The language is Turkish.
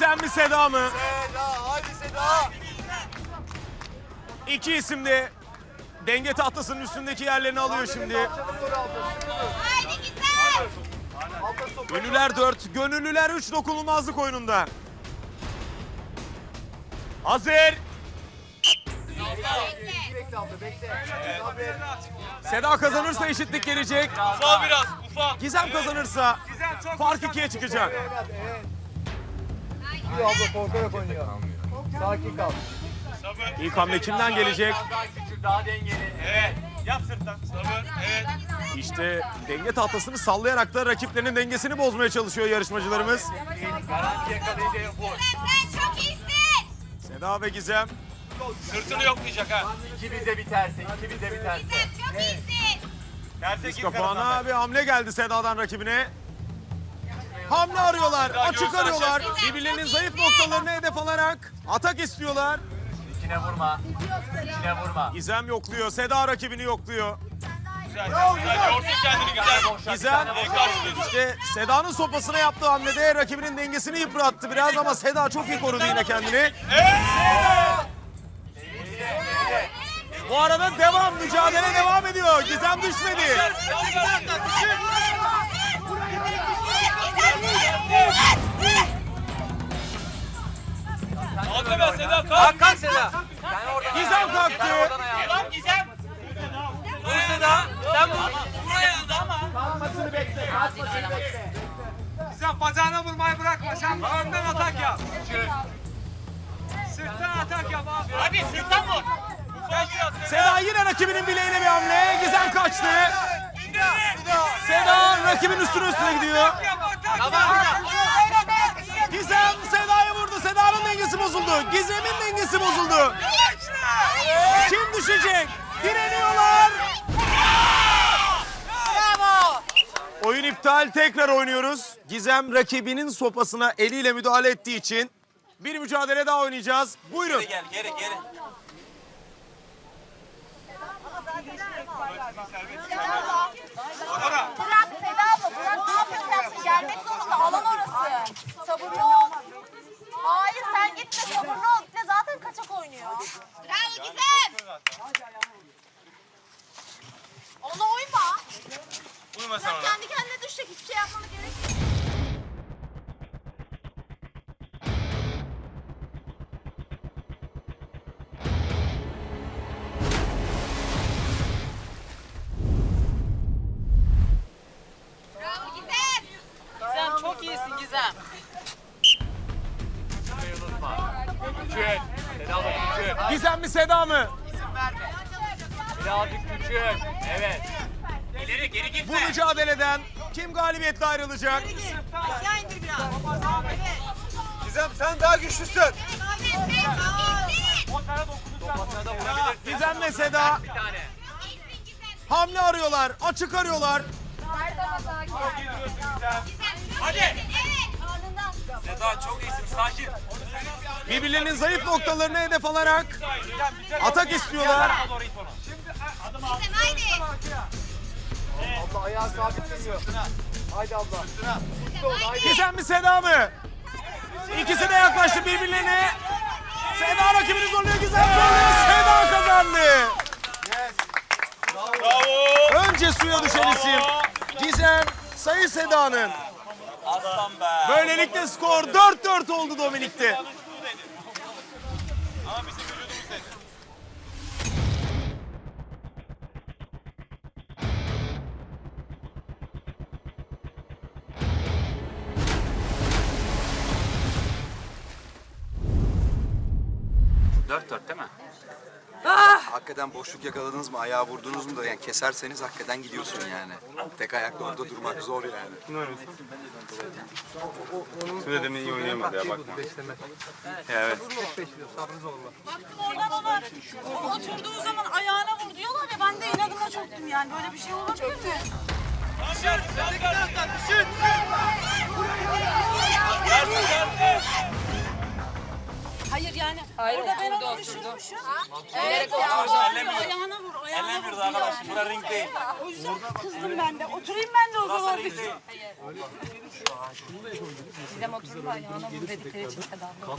Seda mı? Seda, hadi Seda. İki isim de denge tahtasının üstündeki yerlerini alıyor şimdi. Haydi güzel. Ünlüler 4, gönüllüler 3 dokunulmazlık oyununda. Hazır. Seda kazanırsa eşitlik gelecek. Ufal biraz, ufal. Gizem kazanırsa fark ikiye çıkacak. Evet, evet. İyi abla, korkarak oynuyor. Sakin kal. Sabır. İlk hamle kimden gelecek? Daha dengeli. Evet. Yap sırttan. Sabır. Evet. İşte denge tahtasını sallayarak da rakiplerinin dengesini bozmaya çalışıyor yarışmacılarımız. Garanti yakalayıcıya vur. Sen çok iyisin. Seda ve Gizem. Sırtını yoklayacak ha. İki bize biterse, iki bize biterse. Sen çok iyisin. Terse gir Kapağına bir hamle geldi Seda'dan rakibine. Hamle arıyorlar, açık arıyorlar. Birbirlerinin zayıf noktalarını hedef alarak atak istiyorlar. İçine vurma. İçine vurma. Gizem yokluyor, Seda rakibini yokluyor. Güzel, güzel. Yorsun kendini güzel. Gizem işte Seda'nın sopasına yaptığı hamlede rakibinin dengesini yıprattı biraz ama Seda çok iyi korudu yine kendini. Bu arada devam, mücadele devam ediyor. Gizem düşmedi. Kalk be Seda, kalk. Kalk Seda. Gizem kalktı. Lan Gizem. Vur Seda. Sen vur. Buraya ama. Kalkmasını bekle, kalkmasını bekle. Sen bacağına vurmayı bırakma. Sen önden atak yap. Sırttan atak yap abi. Hadi sırttan vur. Seda yine rakibinin bileğine bir hamle. Gizem kaçtı. Seda rakibin üstüne üstüne gidiyor. Yap dengesi bozuldu. Gizem'in dengesi bozuldu. Kim düşecek? Direniyorlar. Oyun iptal. Tekrar oynuyoruz. Gizem rakibinin sopasına eliyle müdahale ettiği için bir mücadele daha oynayacağız. Buyurun. Gel geri geri. Bırak Seda abla bırak ne yapıyorsun sen? Gelmek zorunda alan orası. Sabırlı ol. Hayır sen gitme sabırlı ol. Bir de zaten kaçak oynuyor. Bravo Gizem. Ona uyma. Ona. kendi kendine düşecek hiçbir şey yapmana gerek yok. Bravo Gizem. Gizem çok iyisin Gizem. Küçük. Seda abla küçük. Gizem mi Seda mı? Birazcık küçük. Evet. İleri geri Bu mücadeleden kim galibiyetle ayrılacak? Aşağı indir biraz. Gizem sen daha güçlüsün. Gizem ve Seda hamle arıyorlar, açık arıyorlar. Hadi. Seda çok iyisin, sakin. Birbirlerinin zayıf noktalarını hedef alarak atak istiyorlar. Gizem haydi. Abla ayağı sabit duruyor. Haydi abla. Gizem mi Seda mı? İkisi de yaklaştı birbirlerine. Seda rakibini zorluyor, zorluyor. Seda kazandı. Bravo. Önce suya düşen isim Gizem, sayı Seda'nın. Aslan be. Böylelikle skor 4-4 oldu Dominik'te. Ama bizim vücudumuz dedi. Dört dört değil mi? Hakikaten boşluk yakaladınız mı, ayağı vurdunuz mu da yani keserseniz hakikaten gidiyorsun yani. Tek ayakta orada durmak zor yani. Süreden iyi oynayamadı ya bakma. Evet. Oradan ona oturduğu zaman ayağına vur diyorlar ya ben de inadına çöktüm yani böyle bir şey olabilir mi? Hayır yani orada ben onu düşürmüşüm. Evet. Ayağına vur, ayağına vur. arkadaş. Bura ring değil. O yüzden kızdım ben de. Oturayım ben de o zaman. Ring değil. Size motoru ayağına vur dedikleri için abla.